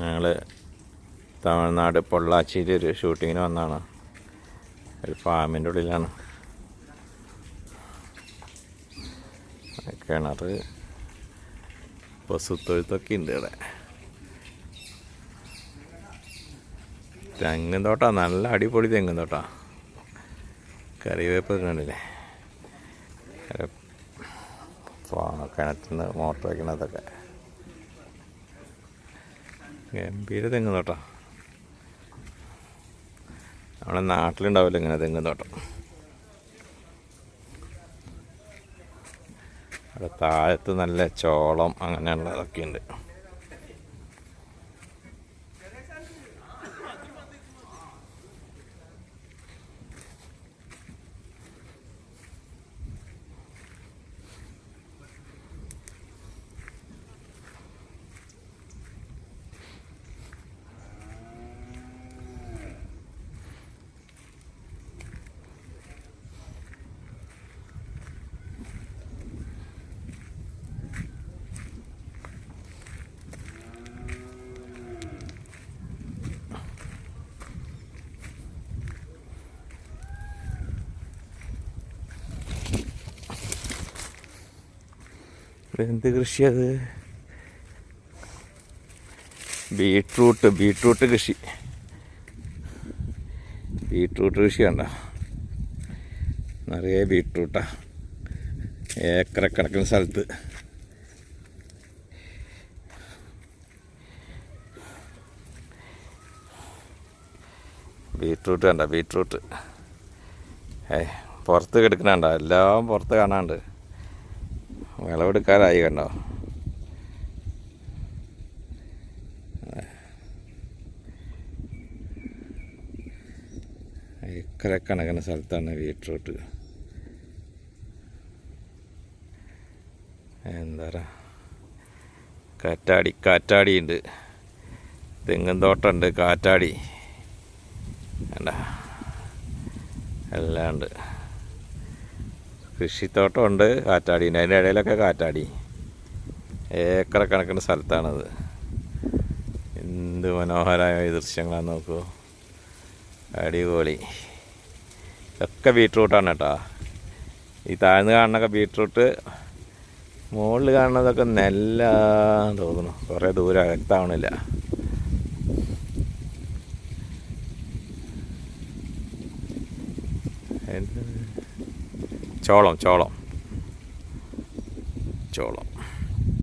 ഞങ്ങൾ തമിഴ്നാട് പൊള്ളാച്ചിയിൽ ഒരു ഷൂട്ടിങ്ങിന് വന്നതാണ് ഒരു ഫാമിന്റെ ഉള്ളിലാണ്. കിണർ പശുത്തൊഴുത്തൊക്കെ ഉണ്ട് ഇവിടെ. തെങ്ങും തോട്ടാ നല്ല അടിപൊളി തെങ്ങും തോട്ടാ കറിവേപ്പ് കണ്ടില്ലേ? കിണറ്റിൽ നിന്ന് മോട്ടർ വയ്ക്കണതൊക്കെ ഗംഭീര തെങ്ങ് തോട്ടം നമ്മുടെ നാട്ടിലുണ്ടാവില്ല ഇങ്ങനെ തെങ്ങ് തോട്ടം അവിടെ താഴത്ത് നല്ല ചോളം അങ്ങനെയുള്ളതൊക്കെ ഉണ്ട് എന്ത് കൃഷിയത് ബീട്രൂട്ട് ബീട്രൂട്ട് കൃഷി. ബീട്രൂട്ട് കൃഷി കണ്ട? നിറയെ ബീട്രൂട്ടാ. ഏക്കറക്കണക്കിന് സ്ഥലത്ത്. ബീട്രൂട്ട് കണ്ട? ബീട്രൂട്ട്. ഏ പുറത്ത് കിടക്കണണ്ട എല്ലാം പുറത്ത് കാണാണ്ട് വിളവെടുക്കാറായി കണ്ടോ? ഏക്കരക്കണക്കിന് സ്ഥലത്താണ് ബീട്രൂട്ട്. എന്താ പറയുക കാറ്റാടി കാറ്റാടിയുണ്ട്. തെങ്ങും തോട്ടമുണ്ട് കാറ്റാടി. വേണ്ട എല്ലാം ഉണ്ട്. കൃഷിത്തോട്ടമുണ്ട് കാറ്റാടി. അതിന്റെ ഇടയിലൊക്കെ കാറ്റാടി. ഏക്കർ കണക്കിന് സ്ഥലത്താണത്. എന്ത് മനോഹരമായ ദൃശ്യങ്ങളാണ് നോക്കൂ. അടിപൊളി. ഒക്കെ ബീട്രൂട്ടാണ് കേട്ടോ. ഈ താഴ്ന്ന് കാണുന്നൊക്കെ ബീട്രൂട്ട് മുകളിൽ കാണുന്നതൊക്കെ നെല്ല തോന്നുന്നു. കുറേ ദൂരം അകത്താവണില്ല. എന്ത് ചോളം ചോളം ചോളം